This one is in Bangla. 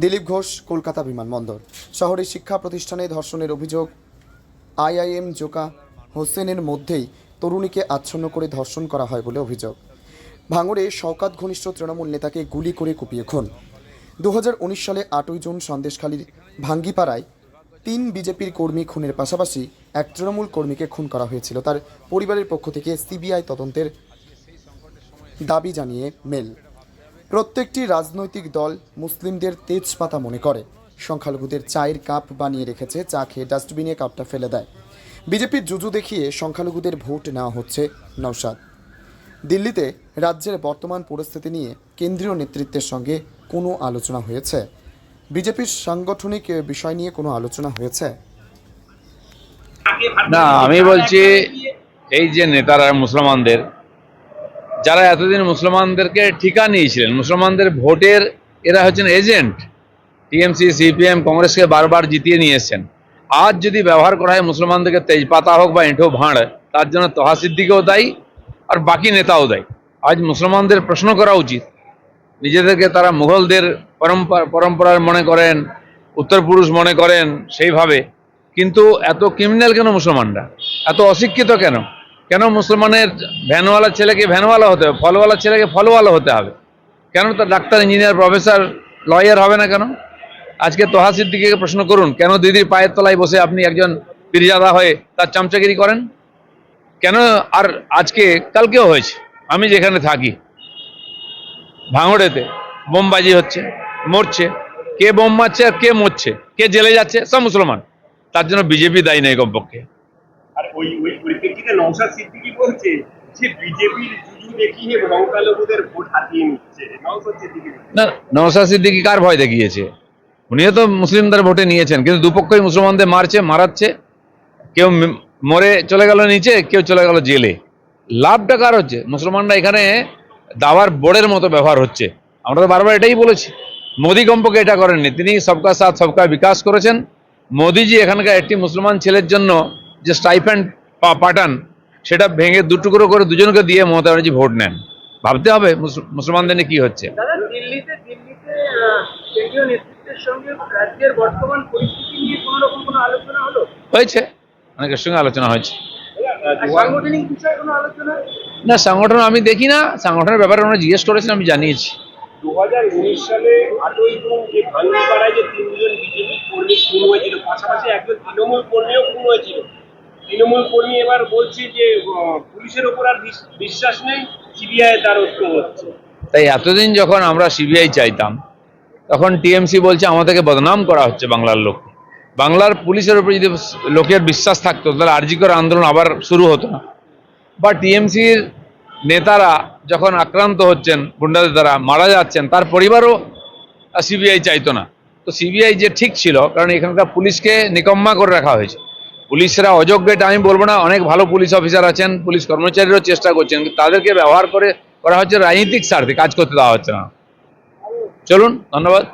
দিলীপ ঘোষ, কলকাতা বিমানবন্দর। শহরের শিক্ষা প্রতিষ্ঠানে ধর্ষণের অভিযোগ। আইআইএম জোকা হোসেনের মধ্যেই তরুণীকে আচ্ছন্ন করে ধর্ষণ করা হয় বলে অভিযোগ। ভাঙড়ে শওকাত ঘনিষ্ঠ তৃণমূল নেতাকে গুলি করে কুপিয়ে খুন। দু হাজার উনিশ সালে আটই জুন সন্দেশখালীর ভাঙ্গিপাড়ায় তিন বিজেপির কর্মী খুনের পাশাপাশি এক তৃণমূল কর্মীকে খুন করা হয়েছিল। তার পরিবারের পক্ষ থেকে সিবিআই তদন্তের দাবি জানিয়ে মেল। প্রত্যেকটি রাজনৈতিক দল মুসলিমদের তেজপাতা মনে করে। সংখ্যালঘুদের চায়ের কাপ বানিয়ে রেখেছে, চা খেয়ে ডাস্টবিনে কাপটা ফেলে দেয়। বিজেপির জুজু দেখিয়ে সংখ্যালঘুদের ভোট নেওয়া হচ্ছে নৌসাদ দিল্লিতে রাজ্যের বর্তমান পরিস্থিতি নিয়ে কেন্দ্রীয় নেতৃত্বের সঙ্গে কোনো আলোচনা হয়েছে? বিজেপির সাংগঠনিক বিষয় নিয়ে কোনো আলোচনা হয়েছে? না, আমি বলছি এই যে নেতারা মুসলমানদের যারা এতদিন মুসলমানদেরকে ঠিকা নিয়েছিলেন, মুসলমানদের ভোটের এরা হচ্ছেন এজেন্ট। টিএমসি, সিপিএম, কংগ্রেসকে বারবার জিতিয়ে নিয়ে এসছেন আজ যদি ব্যবহার করা হয়, মুসলমানদেরকে তেজপাতা হোক বা এঁঠো ভাঁড়, তার জন্য তহা সিদ্দিকেও দায়ী, আর বাকি নেতাও দায়ী। আজ মুসলমানদের প্রশ্ন করা উচিত। নিজেদেরকে তারা মুঘলদের পরম্পরা পরম্পরার মনে করেন উত্তর পুরুষ মনে করেন সেইভাবে। কিন্তু এত ক্রিমিনাল কেন মুসলমানরা? এত অশিক্ষিত কেন? কেন মুসলমানের ভ্যানওয়ালা ছেলেকে ভ্যানওয়ালা হতে হবে? ফলওয়ালা ছেলেকে ফলওয়ালা হতে হবে। কেন তার ডাক্তার, ইঞ্জিনিয়ার, প্রফেসর, লয়ার হবে না কেন? আজকে তোহা সিদ্দিকে প্রশ্ন করুন, কেন দিদির পায়ের তলায় বসে আপনি একজন পীরজাদা হয়ে তার চামচাগিরি করেন? কেন আর আজকে, কালকেও হয়েছে, আমি যেখানে থাকি, ভাঙড়েতে বোমবাজি হচ্ছে, মরছে, কে বোম মারছে আর কে মরছে, কে জেলে যাচ্ছে, সব মুসলমান। তার জন্য বিজেপি দায়ী নেই কমপক্ষে। আর ওই ওই পরিপ্রেক্ষিতে নওশাদ সিদ্দিকি বলছে যে বিজেপির জুজু দেখিয়ে সংখ্যালঘুদের ভোট হাতিয়ে নিচ্ছে। নওশাদ সিদ্দিকি না, নওশাদ সিদ্দিকি কার ভয় দেখিয়েছে? উনিও তো মুসলিমদের ভোটে নিয়েছেন, কিন্তু দুপক্ষই মুসলমানদের মারছে, মারাচ্ছে। কেউ মরে চলে গেল নিচে, কেউ চলে গেল জেলে। লাভটা কার হচ্ছে? মুসলমানরা এখানে দাওয়ার বোর্ডের মতো ব্যবহার হচ্ছে। আমরা তো বারবার এটাই বলেছি। মোদী কম্পকে এটা করেননি। তিনি সবকা সাথ সবকা বিকাশ করেছেন। মোদিজি এখানকার একটি মুসলমান ছেলের জন্য যে স্টাইফ্যান্ড পাঠান সেটা ভেঙে দুটুকরো করে দুজনকে দিয়ে মমতা ব্যানার্জি ভোট নেন। ভাবতে হবে মুসলমানদের নিয়ে কি হচ্ছে। হয়েছে অনেকের সঙ্গে আলোচনা হয়েছে। না সংগঠন আমি দেখি না সংগঠনের ব্যাপারে ওনারা জিজ্ঞেস করেছেন আমি জানিয়েছি। দু হাজার উনিশ সালে যে যে তিনজন বিজেপি কর্মী খুন হয়েছিল পাশাপাশি একজন তৃণমূল কর্মীও খুন হয়েছিল তৃণমূল কর্মী এবার বলছে যে পুলিশের ওপর আর বিশ্বাস নেই সিবিআই দ্বারস্থ হচ্ছে তাই এতদিন যখন আমরা সিবিআই চাইতাম, তখন টিএমসি বলছে আমাদেরকে বদনাম করা হচ্ছে বাংলার লোক বাংলার পুলিশের উপর যদি লোকের বিশ্বাস থাকতো, তাহলে আরজিকর আন্দোলন আবার শুরু হতো না। বা টিএমসির নেতারা যখন আক্রান্ত হচ্ছেন, গুন্ডাদের দ্বারা মারা যাচ্ছেন, তার পরিবারও সিবিআই চাইতো না। তো সিবিআই যে ঠিক ছিল, কারণ এখানকার পুলিশকে নিকম্মা করে রাখা হয়েছে। পুলিশরা অযোগ্য এটা আমি বলব না, অনেক ভালো পুলিশ অফিসার আছেন পুলিশ কর্মচারীরাও চেষ্টা করছেন তাদেরকে ব্যবহার করে করা হচ্ছে রাজনৈতিক স্বার্থে, কাজ করতে দেওয়া হচ্ছে না। চলুন, ধন্যবাদ।